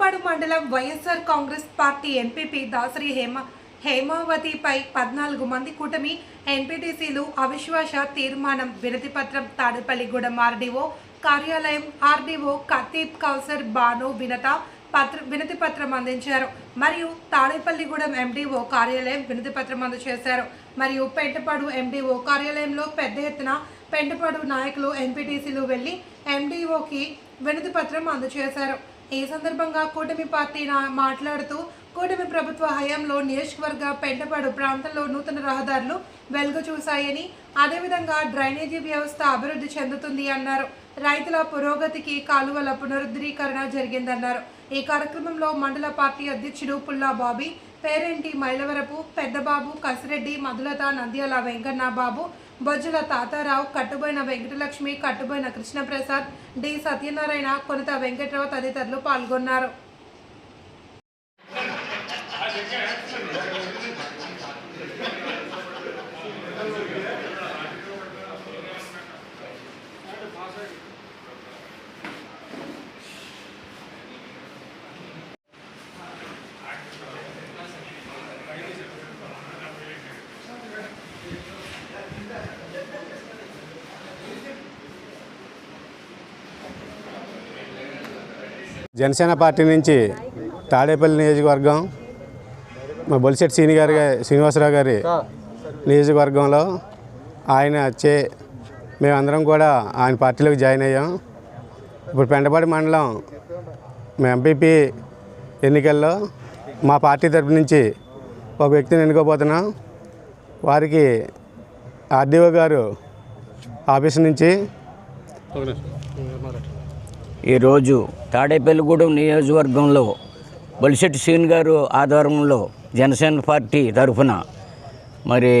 మండలం YSR Congress party MPP Dasari Hema హేమావతిపై పద్నాలుగు మంది కూటమి ఎన్పీటీసీలు అవిశ్వాస తీర్మానం వినతిపత్రం తాడేపల్లిగూడెం ఆర్డీఓ కార్యాలయం ఆర్డీఓ కతీబ్ కౌసర్ బాను వినత పత్ర వినతిపత్రం అందించారు. మరియు తాడేపల్లిగూడెం ఎండీఓ కార్యాలయం వినతిపత్రం అందజేశారు. మరియు పెంటపాడు ఎండీఓ కార్యాలయంలో పెద్ద ఎత్తున పెంటపాడు నాయకులు ఎంపీటీసీలు వెళ్ళి ఎండీఓకి వినతిపత్రం అందజేశారు. ఈ సందర్భంగా కూటమి పార్టీ మాట్లాడుతూ కూటమి ప్రభుత్వ హయాంలో నియోజకవర్గ పెంటపాడు ప్రాంతంలో నూతన రహదారులు వెలుగు చూశాయని అదేవిధంగా డ్రైనేజీ వ్యవస్థ అభివృద్ధి చెందుతుంది అన్నారు. రైతుల పురోగతికి కాలువల పునరుద్ధరీకరణ జరిగిందన్నారు. ఈ కార్యక్రమంలో మండల పార్టీ అధ్యక్షుడు పుల్లా బాబీ పేరెంటి మైలవరపు పెద్దబాబు కసిరెడ్డి మధులత నంద్యాల వెంకన్న బాబు బొజ్జుల తాతారావు కట్టుబోయిన వెంకటలక్ష్మి కట్టుబోయిన కృష్ణప్రసాద్ డి సత్యనారాయణ కొనత వెంకట్రావు తదితరులు పాల్గొన్నారు. జనసేన పార్టీ నుంచి తాడేపల్లి నియోజకవర్గం మా బొలిశెట్టి శ్రీని గారి శ్రీనివాసరావు గారి నియోజకవర్గంలో ఆయన చే మేమందరం కూడా ఆయన పార్టీలోకి జాయిన్ అయ్యాం. ఇప్పుడు పెండపాడి మండలం మా ఎంపీపీ ఎన్నికల్లో మా పార్టీ తరపు నుంచి ఒక వ్యక్తిని ఎన్నుకోబోతున్నాం. వారికి ఆర్డీఓ గారు ఆఫీస్ నుంచి ఈరోజు తాడేపల్లిగూడెం నియోజకవర్గంలో బొలిశెట్టి శ్రీని గారు ఆధ్వర్యంలో జనసేన పార్టీ తరఫున మరి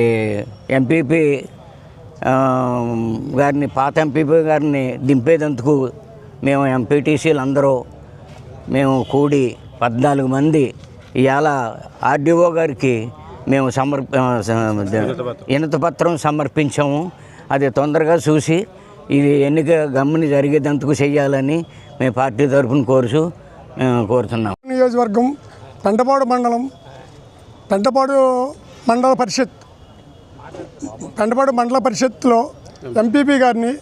ఎంపీపీ గారిని పాత ఎంపీపీ గారిని దింపేదందుకు మేము ఎంపీటీసీలు అందరూ మేము కూడి పద్నాలుగు మంది ఇవాళ ఆర్డీఓ గారికి మేము సమర్ప వినతి పత్రం సమర్పించాము. అది తొందరగా చూసి ఇది ఎన్నిక గమ్ముని జరిగేదందుకు చెయ్యాలని మేము పార్టీ తరఫున కోరుచు మేము కోరుతున్నాం. నియోజకవర్గం పెంటపాడు మండలం పెంటపాడు మండల పరిషత్ పెంటపాడు మండల పరిషత్లో ఎంపీపీ గారిని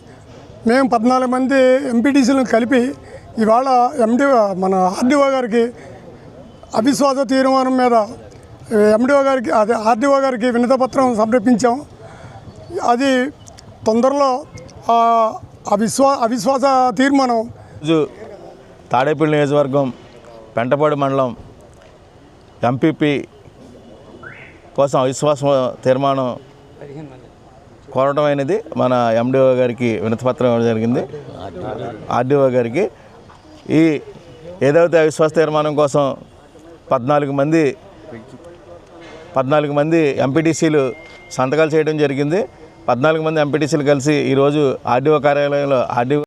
మేము పద్నాలుగు మంది ఎంపీటీసీలను కలిపి ఇవాళ ఎండి మన ఆర్డీఓ గారికి అవిశ్వాస తీర్మానం మీద ఎండిఓ గారికి అదే ఆర్డీఓ గారికి వినతపత్రం సమర్పించాం. అది తొందరలో అవిశ్వా అవిశ్వాస తీర్మానం రోజు తాడేపల్లి నియోజకవర్గం పెంటపాడు మండలం ఎంపీపీ కోసం అవిశ్వాసం తీర్మానం కోరడం అనేది మన ఎండిఓ గారికి వినతిపత్రం ఇవ్వడం జరిగింది. ఆర్డీఓ గారికి. ఈ ఏదైతే అవిశ్వాస తీర్మానం కోసం పద్నాలుగు మంది పద్నాలుగు మంది ఎంపీటీసీలు సంతకాలు చేయడం జరిగింది. పద్నాలుగు మంది ఎంపీటీసీలు కలిసి ఈరోజు ఆర్డీఓ కార్యాలయంలో ఆర్డీఓ